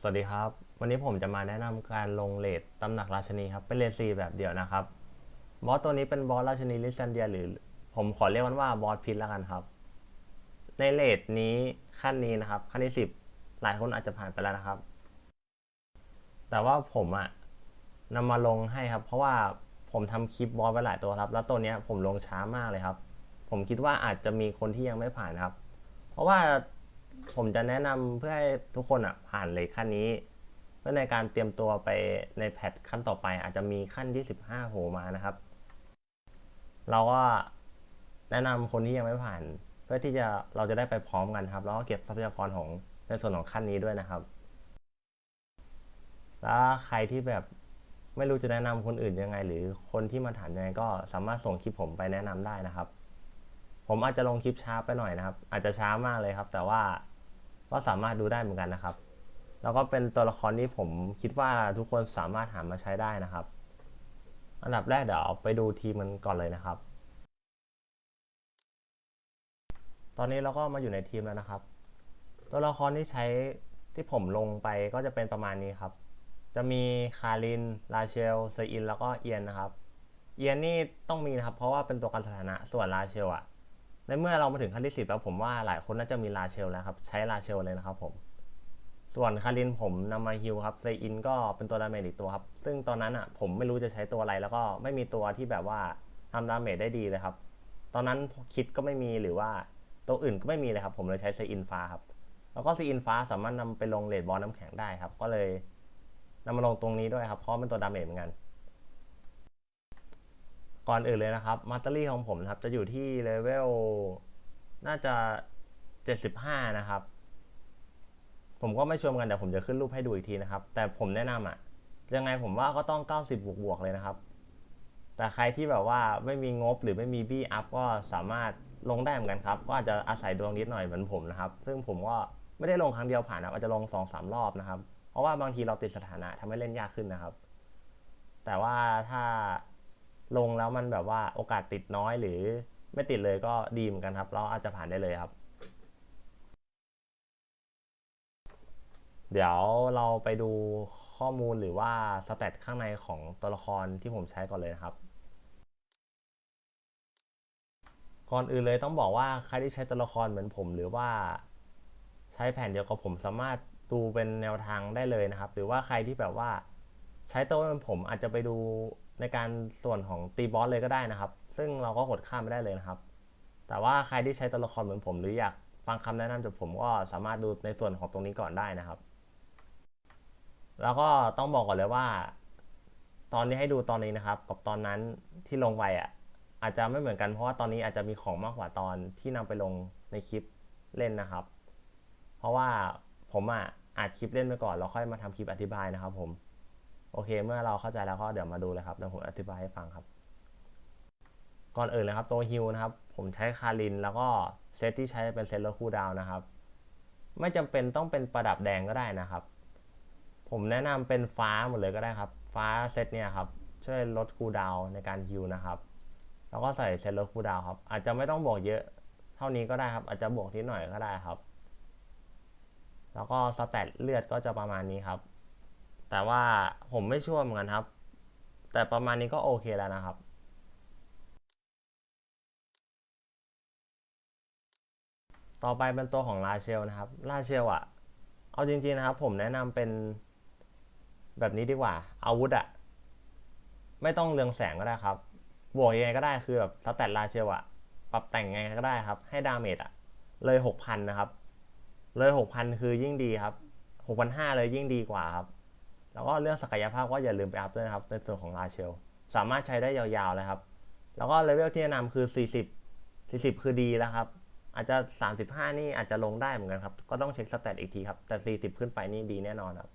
สวัสดีครับ วันนี้ผมจะมาแนะนำการลงเลทตำหนักราชนีครับ เป็นเลทซีแบบเดียวนะครับ บอสตัวนี้เป็นบอสราชนีลิซันเดียหรือ ผมขอเรียกมันว่าบอสพิษแล้วกันครับ ในเลทนี้ขั้นนี้นะครับ ขั้นที่สิบหลายคนอาจจะผ่านไปแล้วนะครับ แต่ว่าผมอะนำมาลงให้ครับ เพราะว่าผมทำคลิปบอสไปหลายตัวครับ แล้วตัวเนี้ยผมลงช้ามากเลยครับ ผมคิดว่าอาจจะมีคนที่ยังไม่ผ่านครับ เพราะว่า ผมจะแนะนำเพื่อให้ทุกคนอะผ่านเลยขั้นนี้ เพื่อในการเตรียมตัวไปในแพทขั้นต่อไป อาจจะมีขั้นที่15โผล่มานะครับ เราก็แนะนำคนที่ยังไม่ผ่าน เพื่อที่จะเราจะได้ไปพร้อมกันครับ แล้วก็เก็บทรัพยากรของในส่วนของขั้นนี้ด้วยนะครับ แล้วใครที่แบบไม่รู้จะแนะนำคนอื่นยังไง หรือคนที่มาถามยังไงก็สามารถส่งคลิปผมไปแนะนำได้นะครับ ผมอาจจะลงคลิปช้าไปหน่อยนะครับ อาจจะช้ามากเลยครับ แต่ว่า ก็สามารถดูได้เหมือนกันนะครับ แล้วก็เป็นตัวละครที่ผมคิดว่าทุกคนสามารถหามาใช้ได้นะครับ อันดับแรกเดี๋ยวไปดูทีมมันก่อนเลยนะครับ ตอนนี้เราก็มาอยู่ในทีมแล้วนะครับ ตัวละครที่ใช้ที่ผมลงไปก็จะเป็นประมาณนี้ครับ จะมีคารินราเชลเซอิน แล้วก็เอียนนะครับ เอียนนี่ต้องมีนะครับ เพราะว่าเป็นตัวกันสถานะ ส่วนราเชลอะ ในเมื่อเรามาถึงขั้นที่สิบแล้วผมว่าหลายคนน่าจะมีราเชลแล้วครับ ใช้ราเชลเลยนะครับผม ส่วนคารินผมนำมาฮิลครับเซอินก็เป็นตัวดาเมจอีกตัวครับ ซึ่งตอนนั้นอะผมไม่รู้จะใช้ตัวอะไรแล้วก็ไม่มีตัวที่แบบว่าทำดาเมจได้ดีเลยครับ ตอนนั้นคิดก็ไม่มีหรือว่าตัวอื่นก็ไม่มีเลยครับ ผมเลยใช้เซอินฟ้าครับ แล้วก็เซอินฟ้าสามารถนำไปลงเลดบอลน้ำแข็งได้ครับ ก็เลยนำมาลงตรงนี้ด้วยครับเพราะเป็นตัวดาเมจเหมือนกัน ก่อนอื่นเลยนะครับมาตเตอรี่ของผมนะครับ จะอยู่ที่เลเวลน่าจะ 75 นะครับ ผมก็ไม่ชมกันเดี๋ยวผมจะขึ้นรูปให้ดูอีกทีนะครับ แต่ผมแนะนำอะยังไงผมว่าก็ต้อง 90 บวกบวกๆเลยนะครับ แต่ใครที่แบบว่าไม่มีงบหรือไม่มีบี้อัพก็สามารถลงได้เหมือนกันครับ ก็อาจจะอาศัยดวงนิดหน่อยเหมือนผมนะครับ ซึ่งผมก็ไม่ได้ลงครั้งเดียวผ่านนะอาจจะลง2อสรอบนะครับ เพราะว่าบางทีเราติดสถานะทำให้เล่นยากขึ้นนะครับ แต่ว่าถ้า ลงแล้วมันแบบว่าโอกาสติดน้อยหรือไม่ติดเลยก็ดีเหมือนกันครับเราอาจจะผ่านได้เลยครับ เดี๋ยวเราไปดูข้อมูลหรือว่าสเตตข้างในของตัวละครที่ผมใช้ก่อนเลยนะครับ ก่อนอื่นเลยต้องบอกว่าใครที่ใช้ตัวละครเหมือนผม หรือว่าใช้แผ่นเดียวกับผมสามารถดูเป็นแนวทางได้เลยนะครับ หรือว่าใครที่แบบว่า ใช้ตัวเหมือนผมอาจจะไปดูในการส่วนของตีบอสเลยก็ได้นะครับ ซึ่งเราก็กดข้ามไม่ได้เลยนะครับ แต่ว่าใครที่ใช้ตัวละครเหมือนผม หรืออยากฟังคำแนะนำจากผมก็สามารถดูในส่วนของตรงนี้ก่อนได้นะครับ แล้วก็ต้องบอกก่อนเลยว่า ตอนนี้ให้ดูตอนนี้นะครับ กับตอนนั้นที่ลงไปอะอาจจะไม่เหมือนกันเพราะว่าตอนนี้อาจจะมีของมากกว่าตอนที่นำไปลงในคลิปเล่นนะครับ เพราะว่าผมอะอัดคลิปเล่นไปก่อนแล้วค่อยมาทำคลิปอธิบายนะครับผม โอเค เมื่อเราเข้าใจแล้วก็เดี๋ยวมาดูเลยครับเดี๋ยวผมอธิบายให้ฟังครับ ก่อนอื่นเลยครับตัวฮิลนะครับ ผมใช้คาริน แล้วก็เซตที่ใช้เป็นเซตลดคูดาวนะครับ ไม่จำเป็นต้องเป็นประดับแดงก็ได้นะครับ ผมแนะนำเป็นฟ้าหมดเลยก็ได้ครับ ฟ้าเซตเนี่ยครับช่วยลดคูดาวในการฮิลนะครับ แล้วก็ใส่เซตลดคูดาวครับ อาจจะไม่ต้องบวกเยอะเท่านี้ก็ได้ครับ อาจจะบวกนิดหน่อยก็ได้ครับ แล้วก็สแตทเลือดก็จะประมาณนี้ครับ แต่ว่าผมไม่ชัวร์เหมือนกันครับ แต่ประมาณนี้ก็โอเคแล้วนะครับ ต่อไปเป็นตัวของลาเชลนะครับลาเชลอะเอาจริงๆนะครับ ผมแนะนำเป็นแบบนี้ดีกว่า อาวุธอะไม่ต้องเรืองแสงก็ได้ครับ บวกยังไงก็ได้คือแบบสแตทลาเชลอะปรับแต่งยังไงก็ได้ครับ ให้ดาเมจอะเลยหกพันนะครับ เลยหกพันคือยิ่งดีครับหกพันห้าเลยยิ่งดีกว่าครับ แล้วก็เรื่องศักยภาพก็อย่าลืมไปอัพด้วยนะครับ ในส่วนของลาเชล สามารถใช้ได้ยาวๆเลยครับ แล้วก็เลเวลที่แนะนำคือ 40 40 คือดีแล้วครับ อาจจะ 35 นี่อาจจะลงได้เหมือนกันครับ ก็ต้องเช็คสแตทอีกทีครับ แต่ 40 ขึ้นไปนี่ดีแน่นอนครับ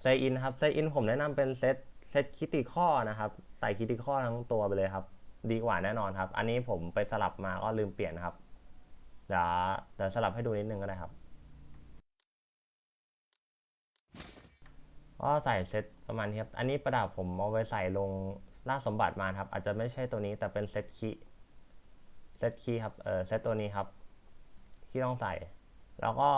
เซอินครับเซอินผมแนะนำเป็นเซตเซตคิติข้อนะครับ ใส่คิติข้อทั้งตัวไปเลยครับ ดีกว่าแน่นอนครับ อันนี้ผมไปสลับมาก็ลืมเปลี่ยนครับเดี๋ยวเดี๋ยวสลับให้ดูนิดนึงก็ได้ครับ ก็ใส่เซตประมาณนี้ครับ อันนี้ประดับผมเอาไว้ใส่ลงล่าสมบัติมาครับ อาจจะไม่ใช่ตัวนี้แต่เป็นเซตคีย์เซตคีย์ครับ เออเซตตัวนี้ครับ ที่ต้องใส่ แล้วก็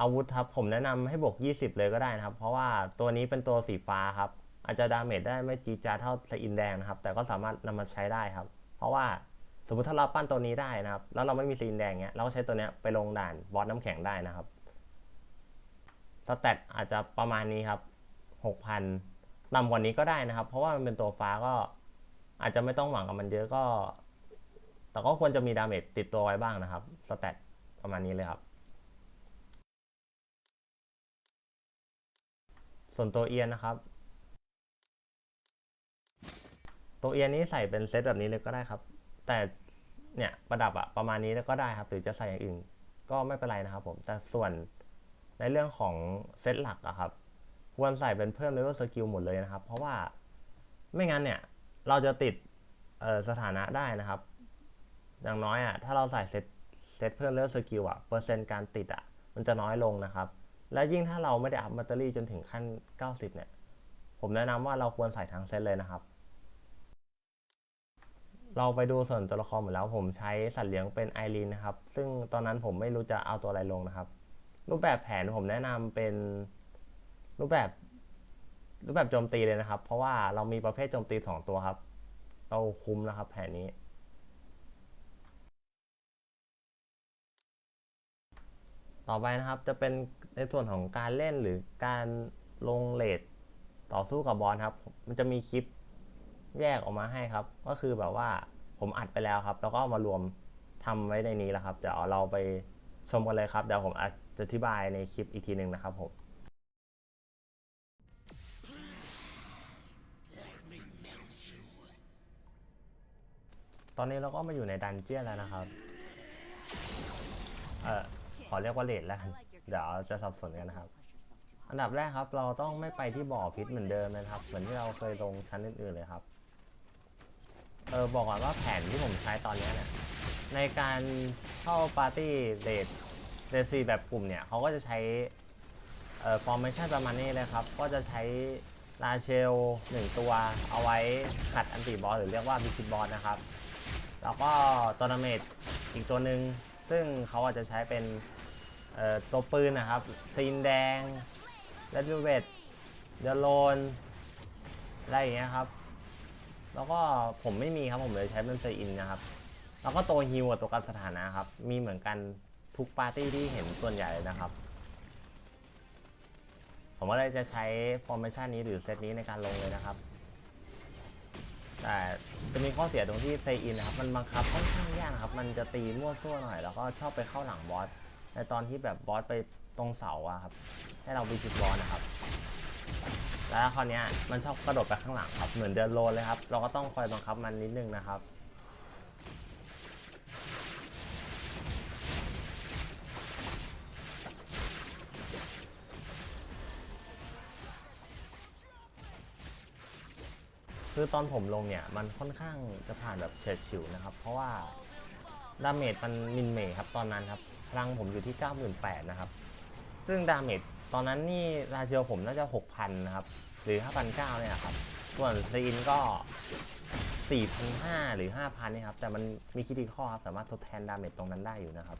อาวุธครับ ผมแนะนำให้บวก 20 เลยก็ได้นะครับ เพราะว่าตัวนี้เป็นตัวสีฟ้าครับ อาจจะดาเมจได้ไม่จีจาเท่าสอินแดงนะครับ แต่ก็สามารถนำมาใช้ได้ครับ เพราะว่าสมมติถ้าเราปั้นตัวนี้ได้นะครับ แล้วเราไม่มีสอินแดงเนี้ย เราก็ใช้ตัวเนี้ยไปลงด่านบอสน้ำแข็งได้นะครับ สแตทอาจจะประมาณนี้ครับ 6,000ต่ำกว่านี้ก็ได้นะครับ เพราะว่ามันเป็นตัวฟ้าก็อาจจะไม่ต้องหวังกับมันเยอะก็ แต่ก็ควรจะมีดาเมจติดตัวไว้บ้างนะครับสแตทประมาณนี้เลยครับ ส่วนตัวเอียนนะครับ ตัวเอียนนี้ใส่เป็นเซตแบบนี้เลยก็ได้ครับ แต่เนี่ยประดับอะประมาณนี้ก็ได้ครับ หรือจะใส่อย่างอื่นก็ไม่เป็นไรนะครับผมแต่ส่วน ในเรื่องของเซตหลักอะครับ ควรใส่เป็นเพิ่มเลเวลสกิลหมดเลยนะครับ เพราะว่าไม่งั้นเนี่ย เราจะติดสถานะได้นะครับ อย่างน้อยอะถ้าเราใส่เซตเซตเพิ่มเลเวลสกิลอะเปอร์เซ็นต์การติดอะมันจะน้อยลงนะครับ และยิ่งถ้าเราไม่ได้อัพแบตเตอรี่จนถึงขั้น 90 เนี่ย ผมแนะนำว่าเราควรใส่ทั้งเซตเลยนะครับเราไปดูส่วนตัวละครหมดแล้วผมใช้สัตว์เลี้ยงเป็นไอรีนนะครับ ซึ่งตอนนั้นผมไม่รู้จะเอาตัวอะไรลงนะครับ รูปแบบแผนผมแนะนำเป็นรูปแบบ รูปแบบโจมตีเลยนะครับ เพราะว่าเรามีประเภทโจมตี2ตัวครับ เราคุ้มนะครับ แผนนี้ ต่อไปนะครับจะเป็นในส่วนของการเล่นหรือการลงเลทต่อสู้กับบอลครับ มันจะมีคลิปแยกออกมาให้ครับ ก็คือแบบว่าผมอัดไปแล้วครับ แล้วก็เอามารวมทำไว้ในนี้แล้วครับเดี๋ยวเราไป ชมกันเลยครับ เดี๋ยวผมอาจจะอธิบายในคลิปอีกทีหนึ่งนะครับผมตอนนี้เราก็มาอยู่ในดันเจี้ยนแล้วนะครับ เออขอเรียกว่าเลดแล้ว เดี๋ยวจะสับสนกันนะครับ อันดับแรกครับ เราต้องไม่ไปที่บ่อพิษเหมือนเดิมนะครับ เหมือนที่เราเคยลงชั้นอื่นๆเลยครับ เออ บอกก่อนว่าแผนที่ผมใช้ตอนนี้เนี่ย ในการเข้าปาร์ตี้เดทเดทซีแบบกลุ่มเนี่ยเขาก็จะใช้เอ่อฟอร์เมชันประมาณนี้เลยครับ ก็จะใช้ลาเชลหนึ่งตัวเอาไว้ขัดอันติบอสหรือเรียกว่าบิคิบอสนะครับ แล้วก็ตัวนาเมตอีกตัวหนึ่งซึ่งเขาอาจจะใช้เป็นเอ่อตัวปืนนะครับซีนแดงเลดเวทเดโลนอะไรอย่างเงี้ยครับ แล้วก็ผมไม่มีครับผมเลยใช้เป็นเซอินนะครับ แล้วก็ตัวฮิวกับตัวการสถานะครับ มีเหมือนกันทุกปาร์ตี้ที่เห็นส่วนใหญ่เลยนะครับ ผมก็เลยจะใช้ฟอร์เมชันนี้หรือเซตนี้ในการลงเลยนะครับ แต่จะมีข้อเสียตรงที่เซอินนะครับ มันบังคับค่อนข้างยากนะครับ มันจะตีมั่วซั่วหน่อย แล้วก็ชอบไปเข้าหลังบอสในตอนที่แบบบอสไปตรงเสาอะครับ ให้เราวิชิตบอสนะครับ แล้วคราวนี้มันชอบกระโดดไปข้างหลังครับ เหมือนเดินโลนเลยครับ เราก็ต้องคอยบังคับมันนิดนึงนะครับ คือตอนผมลงเนี่ย มันค่อนข้างจะผ่านแบบเฉียดฉิวนะครับ เพราะว่าดาเมจมันมินเมทครับตอนนั้นครับพลังผมอยู่ที่ 98,000นะครับ ซึ่งดาเมจตอนนั้นนี่ราเชียวผมน่าจะ 6,000นะครับหรือ 5,900เนี่ยครับ ส่วนซีนก็ 4,500 หรือ 5,000นี่ครับ แต่มันมีคิดดีข้อครับ สามารถทดแทนดาเมจตรงนั้นได้อยู่นะครับ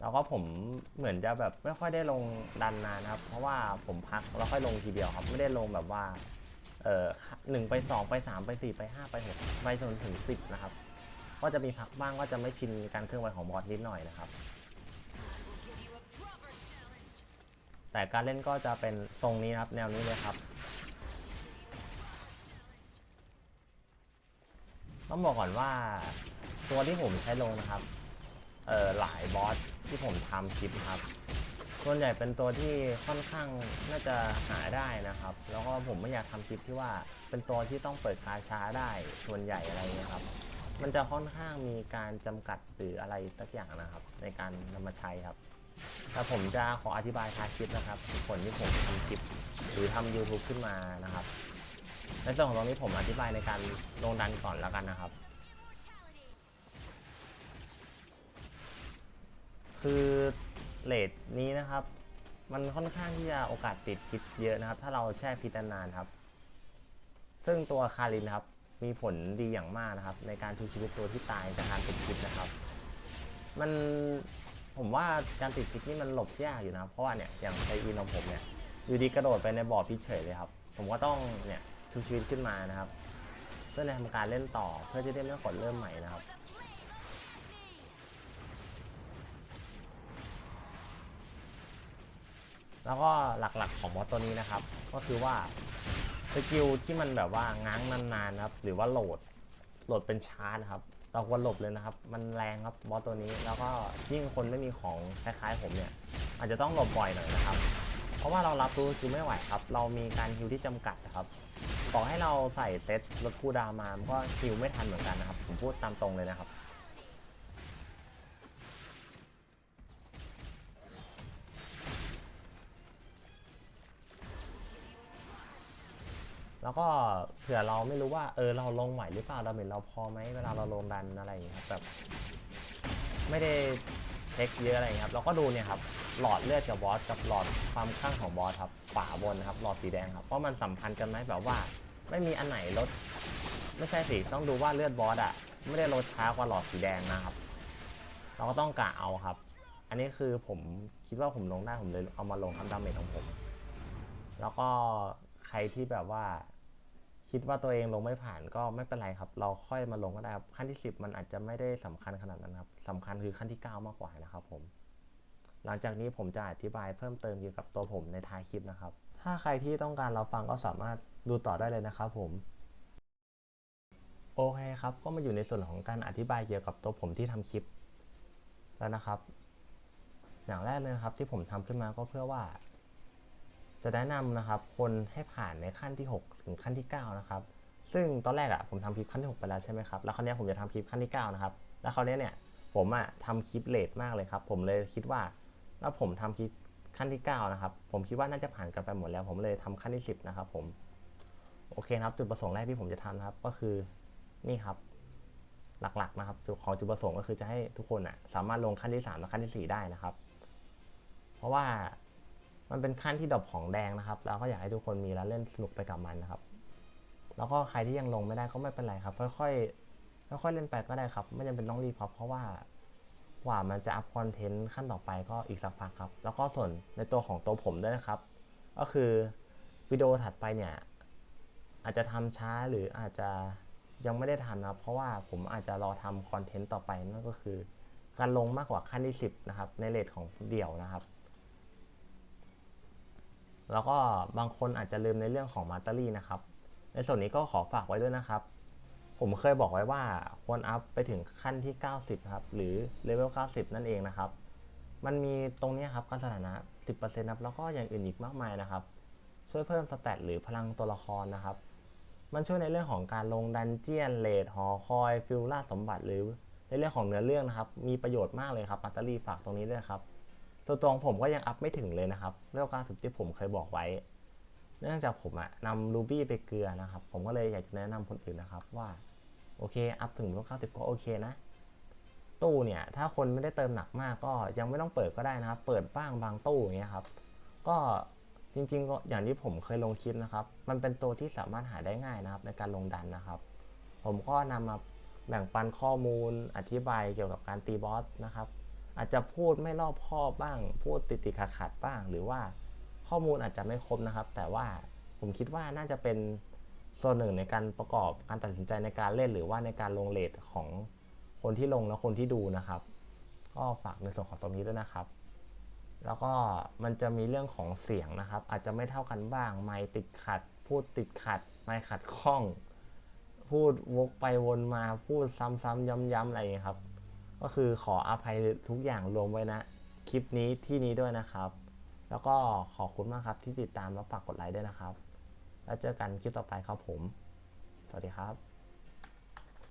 แล้วก็ผมเหมือนจะแบบไม่ค่อยได้ลงดันนานนะครับ เพราะว่าผมพักแล้วค่อยลงทีเดียวครับ ไม่ได้ลงแบบว่า เอ่อหนึ่งไปสองไปสามไปสี่ไปห้าไปหกไปจนถึงสิบนะครับ ก็จะมีพักบ้างก็จะไม่ชินการเคลื่อนไหวของบอสนิดหน่อยนะครับ แต่การเล่นก็จะเป็นทรงนี้ครับ แนวนี้เลยครับต้องบอกก่อนว่าตัวที่ผมใช้ลงนะครับ เอ่อหลายบอสที่ผมทำคลิปครับ ส่วนใหญ่เป็นตัวที่ค่อนข้างน่าจะหาได้นะครับ แล้วก็ผมไม่อยากทำคลิปที่ว่าเป็นตัวที่ต้องเปิดคาช้าได้ส่วนใหญ่อะไรเงี้ยครับ มันจะค่อนข้างมีการจำกัดหรืออะไรสักอย่างนะครับ ในการนำมาใช้ครับแต่ผมจะขออธิบายท้าคลิปนะครับผลที่ผมทำคลิปหรือทำ YouTube ขึ้นมานะครับในส่วนของตรงนี้ผมอธิบายในการลงดันก่อนแล้วกันนะครับ คือ เลทนี้นะครับ มันค่อนข้างที่จะโอกาสติดพิษเยอะนะครับ ถ้าเราแช่พิษนานๆครับ ซึ่งตัวคารินครับมีผลดีอย่างมากนะครับ ในการชูชีวิตตัวที่ตายจากการติดพิษนะครับ มันผมว่าการติดพิษนี่มันหลบยากอยู่นะเพราะว่าเนี่ยอย่างไซอินของผมเนี่ยอยู่ดีกระโดดไปในบ่อพิษเฉยเลยครับ ผมก็ต้องเนี่ยชูชีวิตขึ้นมานะครับ เพื่อในทำการเล่นต่อเพื่อจะได้ไม่ต้องกดเริ่มใหม่นะครับ แล้วก็หลักๆของมอสตัวนี้นะครับ ก็คือว่าสกิลที่มันแบบว่าง้างนานๆนะครับ หรือว่าโหลดโหลดเป็นชาร์จนะครับ เราควรหลบเลยนะครับ มันแรงครับมอสตัวนี้ แล้วก็ยิ่งคนไม่มีของคล้ายๆผมเนี่ย อาจจะต้องหลบบ่อยหน่อยนะครับ เพราะว่าเรารับรู้คือไม่ไหวครับ เรามีการฮิวที่จำกัดนะครับต่อให้เราใส่เซตลดคูลดามามันก็ฮิวไม่ทันเหมือนกันนะครับ ผมพูดตามตรงเลยนะครับ แล้วก็เผื่อเราไม่รู้ว่าเออเราลงไหวหรือเปล่าเราเห็นเราพอไหมเวลาเราลงดันอะไรอย่างเงี้ยครับแบบไม่ได้เช็คเยอะอะไรอย่างเงี้ยครับเราก็ดูเนี่ยครับหลอดเลือดกับบอสกับหลอดความข้างของบอสครับขวาบนนะครับหลอดสีแดงครับเพราะมันสัมพันธ์กันไหมแบบว่า ไม่มีอันไหนลดไม่ใช่สิต้องดูว่าเลือดบอสอะไม่ได้ลดช้ากว่าหลอดสีแดงนะครับ เราก็ต้องกะเอาครับ อันนี้คือผมคิดว่าผมลงได้ผมเลยเอามาลงทำดาเมจของผม แล้วก็ใครที่แบบว่า คิดว่าตัวเองลงไม่ผ่านก็ไม่เป็นไรครับ เราค่อยมาลงก็ได้ครับขั้นที่ 10 มันอาจจะไม่ได้สำคัญขนาดนั้นครับสำคัญคือขั้นที่ 9 มากกว่านะครับผม หลังจากนี้ผมจะอธิบายเพิ่มเติมเกี่ยวกับตัวผมในท้ายคลิปนะครับ ถ้าใครที่ต้องการเราฟังก็สามารถดูต่อได้เลยนะครับผมโอเคครับ ก็มาอยู่ในส่วนของการอธิบายเกี่ยวกับตัวผมที่ทำคลิปแล้วนะครับ อย่างแรกเลยครับที่ผมทำขึ้นมาก็เพื่อว่า จะแนะนำนะครับคนให้ผ่านในขั้นที่ 6 ถึงขั้นที่ 9 นะครับ ซึ่งตอนแรกอะ่ะผมทำคลิปขั้นที่ 6 ไปแล้วใช่ไหมครับ แล้วคราวนี้ผมจะทำคลิปขั้นที่ 9 นะครับ แล้วคราวนี้เนี่ยผมอะ่ะทำคลิปเลทมากเลยครับ ผมเลยคิดว่าแล้วผมทำคลิปขั้นที่ 9 นะครับ ผมคิดว่าน่าจะผ่านกันไปหมดแล้ว ผมเลยทำขั้นที่ 10 นะครับผม โอเคครับ จุดประสงค์แรกที่ผมจะทำนะครับ ก็คือนี่ครับหลักๆนะครับของจุดประสงค์ก็คือจะให้ทุกคนอะสามารถลงขั้นที่3และขั้นทีสี่4 ได้นะครับ เพราะว่า มันเป็นขั้นที่ดรอปของแดงนะครับแล้วก็อยากให้ทุกคนมีแล้วเล่นสนุกไปกับมันนะครับ แล้วก็ใครที่ยังลงไม่ได้ก็ไม่เป็นไรครับ ค่อยๆค่อยๆเล่นไปก็ได้ครับ ไม่จำเป็นต้องรีบครับเพราะว่ากว่ามันจะอัพคอนเทนต์ขั้นต่อไปก็อีกสักพักครับ แล้วก็ส่วนในตัวของตัวผมด้วยนะครับ ก็คือวิดีโอถัดไปเนี่ย อาจจะทำช้าหรืออาจจะยังไม่ได้ทำนะครับ เพราะว่าผมอาจจะรอทำคอนเทนต์ต่อไปนั่นก็คือ การลงมากกว่าขั้นที่ 10 นะครับ ในเลทของเดี่ยวนะครับ แล้วก็บางคนอาจจะลืมในเรื่องของมาตอรี่นะครับ ในส่วนนี้ก็ขอฝากไว้ด้วยนะครับ ผมเคยบอกไว้ว่าควรอัพไปถึงขั้นที่ 90 ครับ หรือเลเวล 90 นั่นเองนะครับ มันมีตรงนี้ครับการสถานะ 10%ครับแล้วก็อย่างอื่นอีกมากมายนะครับ ช่วยเพิ่มสแตทหรือพลังตัวละครนะครับ มันช่วยในเรื่องของการลงดันเจียนเลดหอคอยฟิลล่าสมบัติหรือในเรื่องของเนื้อเรื่องนะครับ มีประโยชน์มากเลยครับมาตอรี่ฝากตรงนี้ด้วยครับ ตัวตรงผมก็ยังอัพไม่ถึงเลยนะครับเลเวล90ที่ผมเคยบอกไว้ เนื่องจากผมอะนำ Ruby ไปเกลือนะครับ ผมก็เลยอยากจะแนะนำคนอื่นนะครับว่าโอเค อัพถึงเลเวล90ก็โอเคนะ ตู้เนี่ย ถ้าคนไม่ได้เติมหนักมากก็ยังไม่ต้องเปิดก็ได้นะครับ เปิดบ้างบางตู้อย่างเงี้ยครับ ก็จริงๆก็อย่างที่ผมเคยลงคลิปนะครับ มันเป็นตัวที่สามารถหาได้ง่ายนะครับ ในการลงดันนะครับ ผมก็นำมาแบ่งปันข้อมูลอธิบายเกี่ยวกับการตีบอสนะครับ อาจจะพูดไม่รอบคอบบ้าง พูดติดติดขัดขัดบ้าง หรือว่าข้อมูลอาจจะไม่ครบนะครับ แต่ว่าผมคิดว่าน่าจะเป็นส่วนหนึ่งในการประกอบการตัดสินใจในการเล่น หรือว่าในการลงเลทของคนที่ลงและคนที่ดูนะครับ ก็ฝากในส่วนของตรงนี้ด้วยนะครับ แล้วก็มันจะมีเรื่องของเสียงนะครับ อาจจะไม่เท่ากันบ้าง ไมค์ติดขัด พูดติดขัด ไมค์ขัดข้อง พูดวกไปวนมาพูดซ้ำๆย้ำๆอะไรอย่างเงี้ครับ ก็คือขออภัยทุกอย่างรวมไว้นะคลิปนี้ที่นี้ด้วยนะครับ แล้วก็ขอบคุณมากครับที่ติดตามแล้วฝากกดไลค์ด้วยนะครับ แล้วเจอกันคลิปต่อไปครับผม สวัสดีครับ